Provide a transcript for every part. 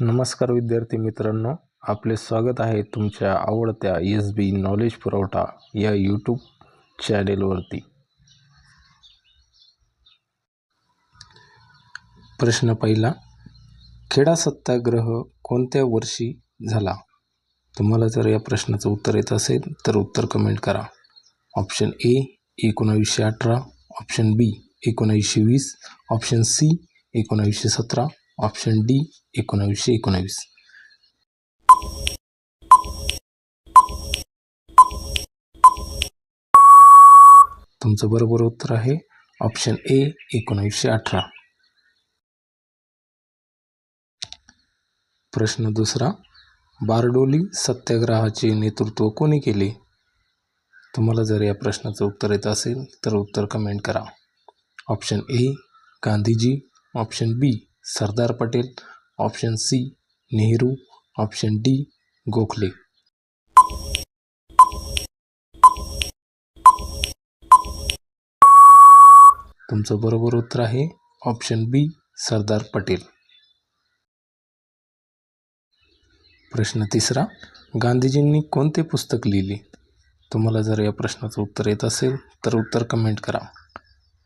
नमस्कार विद्यार्थी मित्रांनो आपले स्वागत आहे तुमच्या आवडत्या एस बी नॉलेज पुरवठा या यूट्यूब चॅनेलवरती प्रश्न पहिला खेडा सत्याग्रह कोणत्या वर्षी झाला? तुम्हाला जर या प्रश्नाचं उत्तर येत असेल तर उत्तर कमेंट करा. ऑप्शन ए एकोणावीसशे अठरा. ऑप्शन बी एकोणावीसशे वीस. ऑप्शन सी एकोणावीसशे सतरा. ऑप्शन डी एकोणावीसशे एकोणावीस. तुमचं बरोबर उत्तर आहे ऑप्शन ए एकोणावीसशे अठरा. प्रश्न दुसरा बारडोली सत्याग्रहाचे नेतृत्व कोणी केले? तुम्हाला जर या प्रश्नाचं उत्तर येत असेल तर उत्तर कमेंट करा. Option A Gandhiji. Option B Sardar Patel. Option C Nehru. Option D Gokhale. तुमचं बरोबर उत्तर आहे ऑप्शन बी सरदार पटेल. प्रश्न तिसरा गांधीजींनी कोणते पुस्तक लिहिले? तुम्हाला जर या प्रश्नाचं उत्तर येत असेल तर उत्तर कमेंट करा.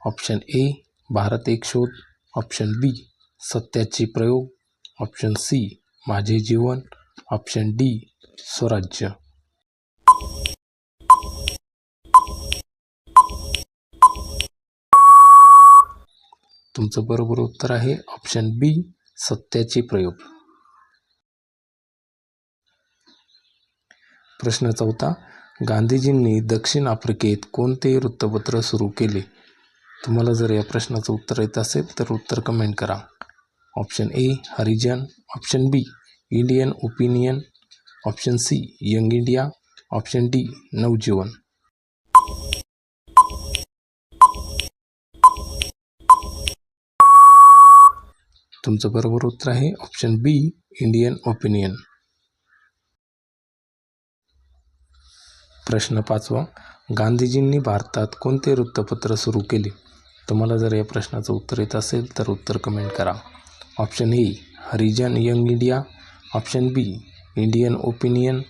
ऑप्शन ए भारत एक शोध. ऑप्शन बी सत्याचे प्रयोग. ऑप्शन सी माझे जीवन. ऑप्शन डी स्वराज्य. तुमचं बरोबर उत्तर आहे ऑप्शन बी सत्याचे प्रयोग. प्रश्न चौथा गांधीजींनी दक्षिण आफ्रिकेत कोणते वृत्तपत्र सुरू केले? तुम्हाला जर या प्रश्नाचं उत्तर येत असेल तर उत्तर कमेंट करा. Option A Harijan. Option B Indian opinion. Option C young India. Option D Navajivan. तुमचं बरोबर उत्तर आहे ऑप्शन बी इंडियन ओपिनियन. प्रश्न पाचवा. गांधीजींनी भारतात कोणते वृत्तपत्र सुरू केले? तुम्हाला जर या प्रश्नाचं उत्तर येत असेल तर उत्तर कमेंट करा. Option A Harijan young India. Option B Indian opinion.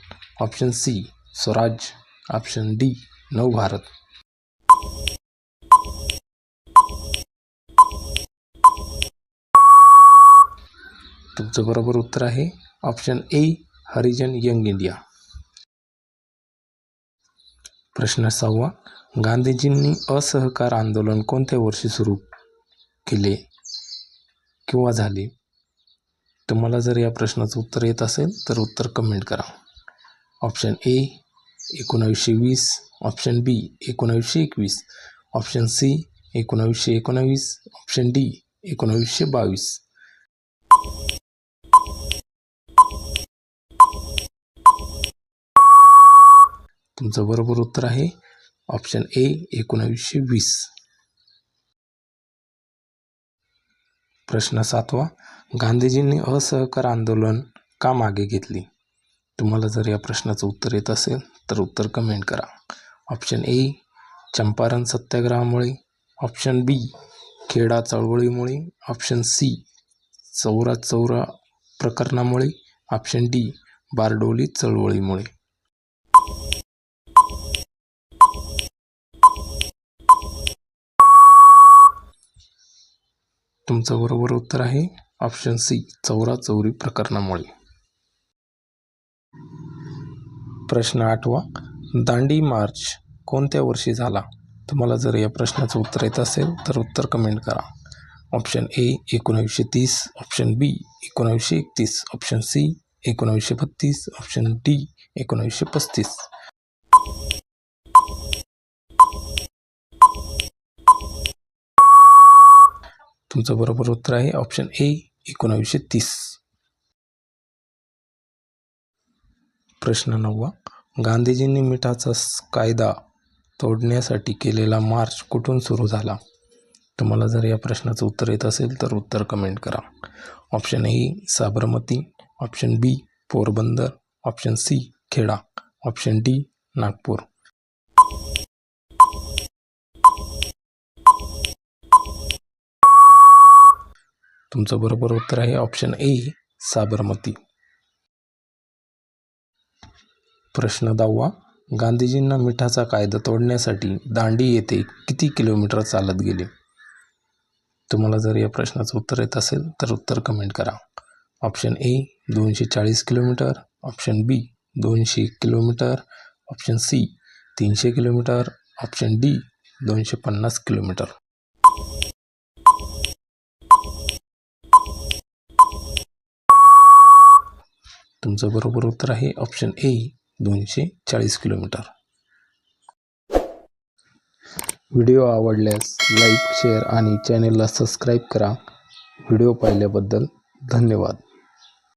Option C Swaraj. Option D Navbharat तुमचं बरोबर उत्तर आहे. Option A Harijan young India. प्रश्न सहावा गांधीजींनी असहकार आंदोलन कोणत्या वर्षी सुरू केले? किंवा झाले तुम्हाला जर या प्रश्नाचं उत्तर येत असेल तर उत्तर कमेंट करा. ऑप्शन ए एकोणावीसशे वीस. ऑप्शन बी एकोणावीसशे एकवीस. ऑप्शन सी एकोणावीसशे एकोणावीस. ऑप्शन डी एकोणावीसशे बावीस. तुमचं बरोबर उत्तर आहे. ऑप्शन ए एकोणावीसशे वीस. प्रश्न सातवा गांधीजींनी असहकार आंदोलन का मागे घेतली? तुम्हाला जर या प्रश्नाचं उत्तर येत असेल तर उत्तर कमेंट करा. ऑप्शन ए चंपारण सत्याग्रहामुळे. ऑप्शन बी खेडा चळवळीमुळे. ऑप्शन सी चौरा चौरा प्रकरणामुळे. ऑप्शन डी बारडोली चळवळीमुळे. तुमचं बरोबर उत्तर आहे. ऑप्शन सी चौरा चौरी प्रकरणामुळे. प्रश्न आठवा. दांडी मार्च कोणत्या वर्षी झाला? तुम्हाला जर या प्रश्नाचं उत्तर येत असेल तर उत्तर कमेंट करा. ऑप्शन ए एकोणावीसशे तीस. ऑप्शन बी एकोणावीसशे एकतीस. ऑप्शन सी एकोणावीसशे बत्तीस. ऑप्शन डी एकोणावीसशे पस्तीस. तुमचं बरोबर उत्तर आहे. ऑप्शन ए एकोणावीसशे तीस. प्रश्न नववा. गांधीजींनी मिठाचा कायदा तोडण्यासाठी केलेला मार्च कुठून सुरू झाला? तुम्हाला जर या प्रश्नाचं उत्तर येत असेल तर उत्तर कमेंट करा. Option A Sabarmati. Option B Porbandar. Option C Kheda. Option D Nagpur. तुमचं बरोबर उत्तर आहे. Option A Sabarmati. प्रश्न दहावा. गांधीजींना मिठाचा कायदा तोडण्यासाठी दांडी येथे किती किलोमीटर चालत गेले? तुम्हाला जर या प्रश्नाचं उत्तर येत असेल तर उत्तर कमेंट करा. ऑप्शन ए दोनशे चाळीस किलोमीटर. ऑप्शन बी दोनशे किलोमीटर. ऑप्शन सी तीनशे किलोमीटर. ऑप्शन डी दोनशे पन्नास किलोमीटर. तुमचं बरोबर उत्तर आहे ऑप्शन ए दोनशे चाळीस किलोमीटर. व्हिडिओ आवडल्यास लाईक शेअर आणि चॅनेलला सबस्क्राईब करा. व्हिडिओ पाहिल्याबद्दल धन्यवाद.